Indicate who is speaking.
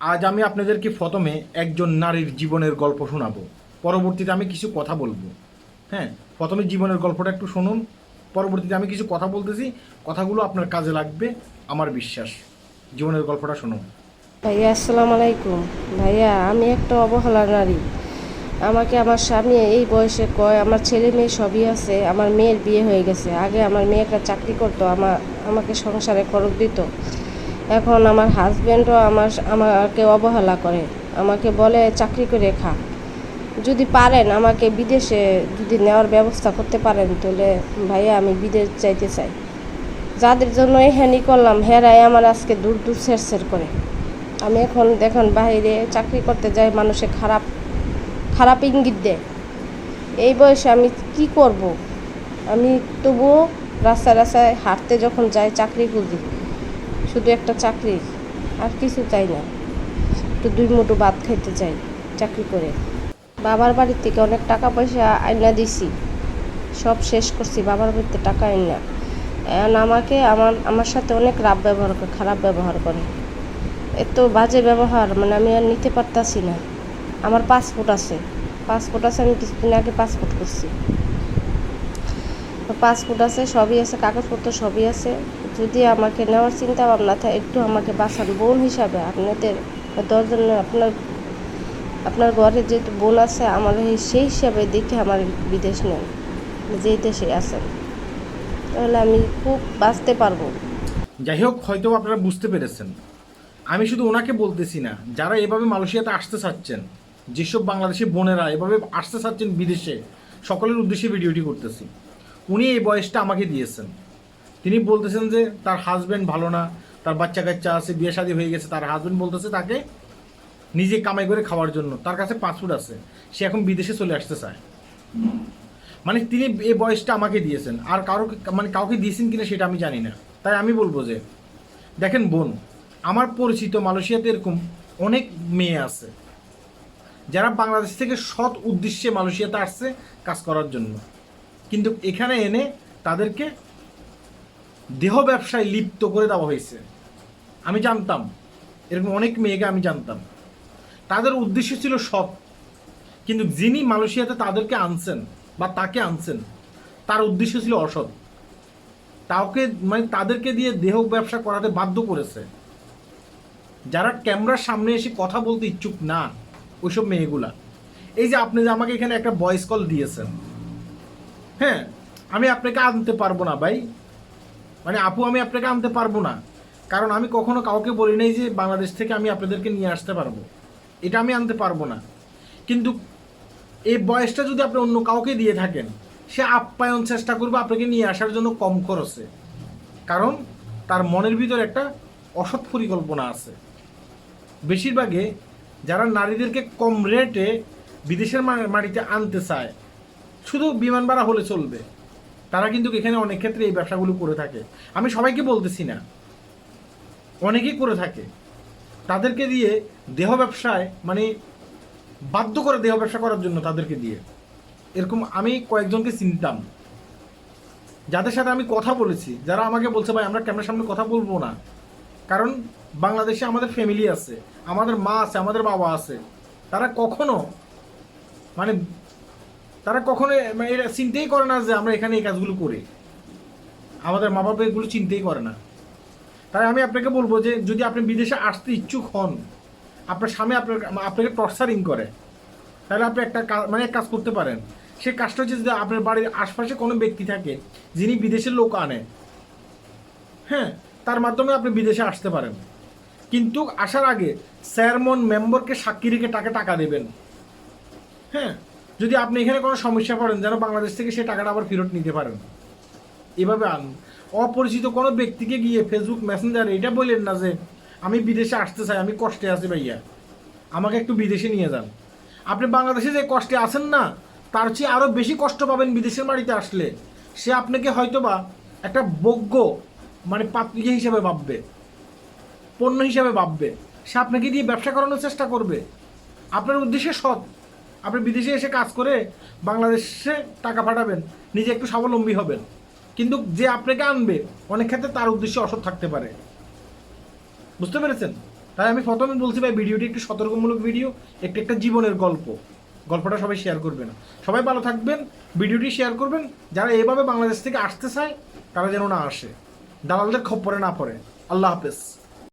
Speaker 1: আজ আমি আপনাদেরকে প্রথমে একজন নারীর জীবনের গল্প শোনাবো? পরবর্তীতে আমি কিছু কথা বলব। হ্যাঁ প্রথমে জীবনের গল্পটা একটু শুনুন। পরবর্তীতে আমি কিছু কথা বলতেছি। কথাগুলো আপনার কাজে লাগবে, আমার বিশ্বাস। জীবনের গল্পটা শুনুন।
Speaker 2: ভাইয়া, আসসালামু আলাইকুম। ভাইয়া, আমি একটা অবহেলা নারী। আমাকে আমার স্বামী এই বয়সে কয়, আমার ছেলে মেয়ে সবই আছে, আমার মেয়ের বিয়ে হয়ে গেছে। আগে আমার মেয়েটা চাকরি করতো আমার আমাকে সংসারে খরচ দিত। এখন আমার হাজব্যান্ডও আমার আমাকে অবহেলা করে। আমাকে বলে, চাকরি করে খা। যদি পারেন আমাকে বিদেশে যদি নেওয়ার ব্যবস্থা করতে পারেন, তাহলে ভাইয়া আমি বিদেশ যাইতে চাই। যাদের জন্য হ্যানি করলাম, হেরাই আমার আজকে দূর দূর ছেড় ছেড় করে। আমি এখন দেখুন বাইরে চাকরি করতে যাই, মানুষে খারাপ খারাপ ইঙ্গিত দেয়। এই বয়সে আমি কি করব? আমি তবুও রাস্তায় রাস্তায় হাঁটতে যখন যাই, চাকরি খুঁজি। শুধু একটা চাকরি, আর কিছু চাই না। একটু দুই মুঠো ভাত খাইতে চাই, চাকরি করে। বাবার বাড়ির থেকে অনেক টাকা পয়সা আইনা দিছি। সব শেষ করছি, বাবার বাড়িতে টাকা আইনা আমাকে, আমার আমার সাথে অনেক রাব ব্যবহার করে, খারাপ ব্যবহার করে। এত বাজে ব্যবহার মানে আমি আর নিতে পারতাছি না। আমার পাসপোর্ট আছে। পাসপোর্ট আছে, আমি কিছুদিন আগে পাসপোর্ট করছি। পাসপোর্ট আছে, সবই আছে, কাগজপত্র সবই আছে। যদি আমাকে নেওয়ার চিন্তা ভাবনা থাকে, একটু আমাকে বাঁচান। বোন হিসাবে আপনাদের দশজন, আপনার আপনার ঘরে যেহেতু বোন আছে, আমার সেই হিসাবে দেখে আমার বিদেশ নেন। যেই দেশে আছেন। তাহলে আমি খুব বাঁচতে পারব।
Speaker 1: যাই হোক, হয়তো আপনারা বুঝতে পেরেছেন। আমি শুধু ওনাকে বলতেছি না, যারা এভাবে মালয়েশিয়াতে আসতে চাচ্ছেন, যেসব বাংলাদেশি বোনেরা এভাবে আসতে চাচ্ছেন বিদেশে, সকলের উদ্দেশ্যে ভিডিওটি করতেছি। উনি এই বয়সটা আমাকে দিয়েছেন। তিনি বলতেছেন যে তার হাজব্যান্ড ভালো না, তার বাচ্চা কাচ্চা আছে, বিয়ে শাদী হয়ে গেছে, তার হাজব্যান্ড বলতেছে তাকে নিজে কামাই করে খাওয়ার জন্য। তার কাছে পাসপোর্ট আছে। সে এখন বিদেশে চলে আসতে চায়। মানে তিনি এই বয়সটা আমাকে দিয়েছেন। আর কারও মানে কাউকে দিয়েছেন কিনা সেটা আমি জানি না। তাই আমি বলব যে, দেখেন বোন, আমার পরিচিত মালয়েশিয়াতে এরকম অনেক মেয়ে আছে, যারা বাংলাদেশ থেকে সৎ উদ্দেশ্যে মালয়েশিয়াতে আসছে কাজ করার জন্য। কিন্তু এখানে এনে তাদেরকে দেহ ব্যবসায় লিপ্ত করে দেওয়া হয়েছে। আমি জানতাম। এরকম অনেক মেয়েকে আমি জানতাম। তাদের উদ্দেশ্য ছিল সৎ। কিন্তু যিনি মালয়েশিয়াতে তাদেরকে আনছেন বা তাকে আনছেন, তার উদ্দেশ্য ছিল অসৎ। তাকে মানে তাদেরকে দিয়ে দেহ ব্যবসা করাতে বাধ্য করেছে। যারা ক্যামেরার সামনে এসে কথা বলতে ইচ্ছুক না, ওইসব মেয়েগুলা। এই যে আপনি যে আমাকে এখানে একটা ভয়েস কল দিয়েছেন। হ্যাঁ আমি আপনাকে আনতে পারব না ভাই। মানে আপু, আমি আপনাকে আনতে পারব না। কারণ আমি কখনো কাউকে বলি নাই যে বাংলাদেশ থেকে আমি আপনাদেরকে নিয়ে আসতে পারব। এটা আমি আনতে পারব না। কিন্তু এই বয়সটা যদি আপনি অন্য কাউকে দিয়ে থাকেন, সে আপ্যায়ন চেষ্টা করবে আপনাকে নিয়ে আসার জন্য কম খরচে। কারণ তার মনের ভিতর একটা অসৎ পরিকল্পনা আছে। বেশিরভাগে যারা নারীদেরকে কম রেটে বিদেশের মাটিতে আনতে চায়, শুধু বিমান ভাড়া হলে চলবে। তারা কিন্তু এখানে অনেক ক্ষেত্রে এই ব্যবসাগুলো করে থাকে। আমি সবাইকে বলতেছি না। অনেকেই করে থাকে। তাদেরকে দিয়ে দেহ ব্যবসায় মানে বাধ্য করে দেহ ব্যবসা করার জন্য তাদেরকে দিয়ে। এরকম আমি কয়েকজনকে চিনতাম। যাদের সাথে আমি কথা বলেছি, যারা আমাকে বলছে, ভাই, আমরা ক্যামেরার সামনে কথা বলব না। কারণ বাংলাদেশে আমাদের ফ্যামিলি আছে, আমাদের মা আছে, আমাদের বাবা আছে। তারা কখনো মানে তারা কখনো মানে এটা চিন্তাই করে না যে আমরা এখানে এই কাজগুলো করি। আমাদের মা বাবা এগুলো চিন্তাই করে না। তাই আমি আপনাকে বলব যে, যদি আপনি বিদেশে আসতে ইচ্ছুক হন, আপনার স্বামী আপনার আপনাকে টর্চারিং করে, তাহলে আপনি একটা মানে এক কাজ করতে পারেন। সেই কাজটা হচ্ছে যদি আপনার বাড়ির আশপাশে কোনো ব্যক্তি থাকে, যিনি বিদেশের লোক আনে হ্যাঁ তার মাধ্যমে আপনি বিদেশে আসতে পারেন। কিন্তু আসার আগে চেয়ারম্যান মেম্বারকে সাক্ষী রেখে টাকা টাকা দেবেন। হ্যাঁ যদি আপনি এখানে কোনো সমস্যা পড়েন যেন বাংলাদেশ থেকে সে টাকাটা আবার ফেরত নিতে পারেন। এভাবে আন। অপরিচিত কোনো ব্যক্তিকে গিয়ে ফেসবুক মেসেঞ্জারে এটা বললেন না যে, আমি বিদেশে আসতে চাই, আমি কষ্টে আছি ভাইয়া। আমাকে একটু বিদেশে নিয়ে যান। আপনি বাংলাদেশে যে কষ্টে আছেন না, তার চেয়ে আরও বেশি কষ্ট পাবেন বিদেশের বাড়িতে আসলে। সে আপনাকে হয়তোবা একটা বজ্ঞ মানে পাত্র হিসাবে ভাববে, পণ্য হিসাবে ভাববে। সে আপনাকে দিয়ে ব্যবসা করানোর চেষ্টা করবে। আপনার উদ্দেশ্যে সৎ। আপনি বিদেশে এসে কাজ করে বাংলাদেশে টাকা পাঠাবেন, নিজে একটু স্বাবলম্বী হবেন। কিন্তু যে আপনাকে আনবে, অনেক ক্ষেত্রে তার উদ্দেশ্যে অসৎ থাকতে পারে। বুঝতে পেরেছেন? তাই আমি প্রথমে বলছি ভাই, ভিডিওটি একটু সতর্কমূলক ভিডিও, একটু একটা জীবনের গল্প। গল্পটা সবাই শেয়ার করবেন সবাই ভালো থাকবেন, ভিডিওটি শেয়ার করবেন। যারা এভাবে বাংলাদেশ থেকে আসতে চায়, তারা যেন না আসে। দালালদের খপ্পরে না পড়ে। আল্লাহ হাফেজ।